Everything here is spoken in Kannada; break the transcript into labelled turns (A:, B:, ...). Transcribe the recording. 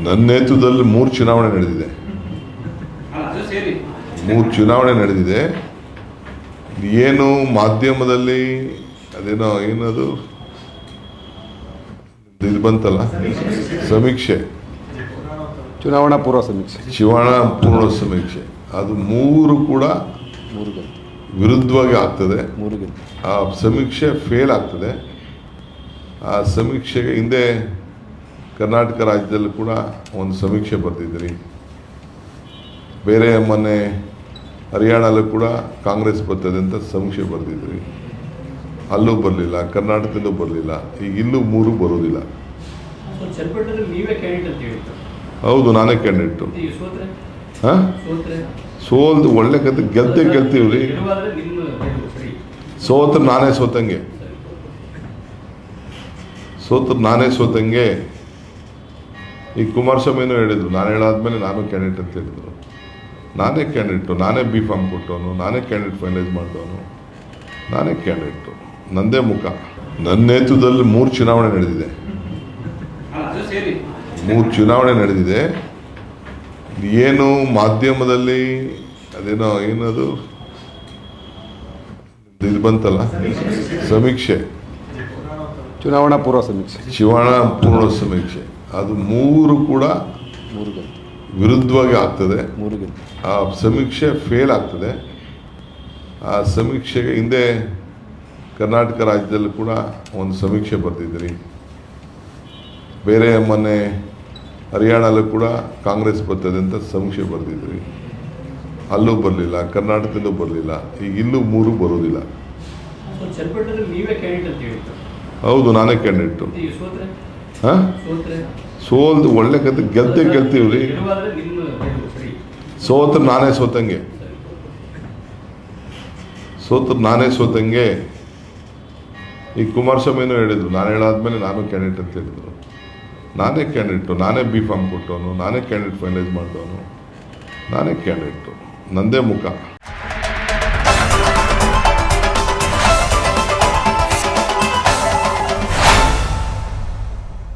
A: ನನ್ನ ನೇತೃತ್ವದಲ್ಲಿ ಮೂರು ಚುನಾವಣೆ ನಡೆದಿದೆ.
B: ಅಲ್ಲ, ಅದು ಸೇರಿ.
A: ಮೂರು ಚುನಾವಣೆ ನಡೆದಿದೆ. ಏನು ಮಾಧ್ಯಮದಲ್ಲಿ ಅದೇನೋ ಏನದು? ಇದು ಬಂತಲ್ಲ? ಸಮೀಕ್ಷೆ.
C: ಚುನಾವಣಾ ಪೂರ್ವ ಸಮೀಕ್ಷೆ.
A: ಚುನಾವಣಾ ಪೂರ್ವ ಸಮೀಕ್ಷೆ. ಅದು ಮೂರು ಕೂಡ ವಿರುದ್ಧವಾಗಿ ಆಗ್ತದೆ.
C: ಮೂರು
A: ಆ ಸಮೀಕ್ಷೆ ಫೇಲ್ ಆಗ್ತದೆ. ಆ ಸಮೀಕ್ಷೆಗೆ ಹಿಂದೆ ಕರ್ನಾಟಕ ರಾಜ್ಯದಲ್ಲೂ ಕೂಡ ಒಂದು ಸಮೀಕ್ಷೆ ಬರ್ತಿದ್ರಿ. ಬೇರೆ ಮೊನ್ನೆ ಹರಿಯಾಣಲ್ಲೂ ಕೂಡ ಕಾಂಗ್ರೆಸ್ ಬರ್ತದೆ ಅಂತ ಸಮೀಕ್ಷೆ ಬರ್ತಿದ್ರಿ. ಅಲ್ಲೂ ಬರಲಿಲ್ಲ ಕರ್ನಾಟಕದಲ್ಲೂ ಬರಲಿಲ್ಲ ಈಗ ಇಲ್ಲೂ ಮೂರು ಬರೋದಿಲ್ಲ. ಹೌದು ನಾನೇ ಕ್ಯಾಂಡಿಡೇಟು ಹಾಂ? ಸೋಲ್ದು ಒಳ್ಳೆ ಕತೆ ಗೆದ್ದೆ ಗೆಲ್ತೀವಿ ರೀ ಸೋತ್ರ ನಾನೇ ಸೋತಂಗೆ. ಸೋತ್ರ ನಾನೇ ಸೋತಂಗೆ. ಈ ಕುಮಾರಸ್ವಾಮಿನೂ ಹೇಳಿದ್ರು, ನಾನು ಹೇಳಾದ್ಮೇಲೆ ನಾನು ಕ್ಯಾಂಡಿಡೇಟ್ ಅಂತ ಹೇಳಿದ್ರು. ನಾನೇ ಕ್ಯಾಂಡಿಡೇಟು ನಾನೇ ಬಿ ಫಾರ್ಮ್ ಕೊಟ್ಟವನು, ನಾನೇ ಕ್ಯಾಂಡಿಡೇಟ್ ಫೈನಲೈಸ್ ಮಾಡಿದವನು, ನಾನೇ ಕ್ಯಾಂಡಿಡೇಟು ನಂದೇ ಮುಖ. ನನ್ನ ನೇತೃತ್ವದಲ್ಲಿ ಮೂರು ಚುನಾವಣೆ ನಡೆದಿದೆ. ಮೂರು ಚುನಾವಣೆ ನಡೆದಿದೆ. ಏನು ಮಾಧ್ಯಮದಲ್ಲಿ ಅದೇನೋ, ಏನದು? ಇದು ಬಂತಲ್ಲ? ಸಮೀಕ್ಷೆ.
C: ಚುನಾವಣಾ ಪೂರ್ವ ಸಮೀಕ್ಷೆ.
A: ಚುನಾವಣಾ ಪೂರ್ವ ಸಮೀಕ್ಷೆ. ಅದು ಮೂರು ಕೂಡ
C: ಮೂರು
A: ವಿರುದ್ಧವಾಗಿ ಆಗ್ತದೆ.
C: ಮೂರು
A: ಆ ಸಮೀಕ್ಷೆ ಫೇಲ್ ಆಗ್ತದೆ. ಆ ಸಮೀಕ್ಷೆಗೆ ಹಿಂದೆ ಕರ್ನಾಟಕ ರಾಜ್ಯದಲ್ಲೂ ಕೂಡ ಒಂದು ಸಮೀಕ್ಷೆ ಬರ್ತಿದ್ರಿ. ಬೇರೆ ಮೊನ್ನೆ ಹರಿಯಾಣಲ್ಲೂ ಕೂಡ ಕಾಂಗ್ರೆಸ್ ಬರ್ತದೆ ಅಂತ ಸಮೀಕ್ಷೆ ಬರ್ತಿದ್ರಿ. ಅಲ್ಲೂ ಬರಲಿಲ್ಲ ಕರ್ನಾಟಕದಲ್ಲೂ ಬರಲಿಲ್ಲ. ಈಗ ಇಲ್ಲೂ ಮೂರು ಬರೋದಿಲ್ಲ ಹೌದು ನಾನೇ ಕ್ಯಾಂಡಿಡೇಟು
B: ಸೋತ್ರೆ?
A: ಹಾಂ? ಸೋಲ್ದು ಒಳ್ಳೆ ಕತೆ ಗೆದ್ದೆ ಗೆಲ್ತೀವಿ ರೀ. ಸೋತ್ರ ನಾನೇ ಸೋತಂಗೆ. ಸೋತ್ರ ನಾನೇ ಸೋತಂಗೆ. ಈ ಕುಮಾರಸ್ವಾಮಿನೂ ಹೇಳಿದ್ರು ನಾನು ಹೇಳಾದ್ಮೇಲೆ ನಾನು ಕ್ಯಾಂಡಿಡೇಟ್ ಅಂತ ಹೇಳಿದ್ರು. ನಾನೇ ಕ್ಯಾಂಡಿಡೇಟು ನಾನೇ ಬಿ ಫಾರ್ಮ್ ಕೊಟ್ಟವನು ನಾನೇ ಕ್ಯಾಂಡಿಡೇಟ್ ಫೈನಲೈಸ್ ಮಾಡಿದವನು. ನಾನೇ ಕ್ಯಾಂಡಿಡೇಟು ನಂದೇ ಮುಖ.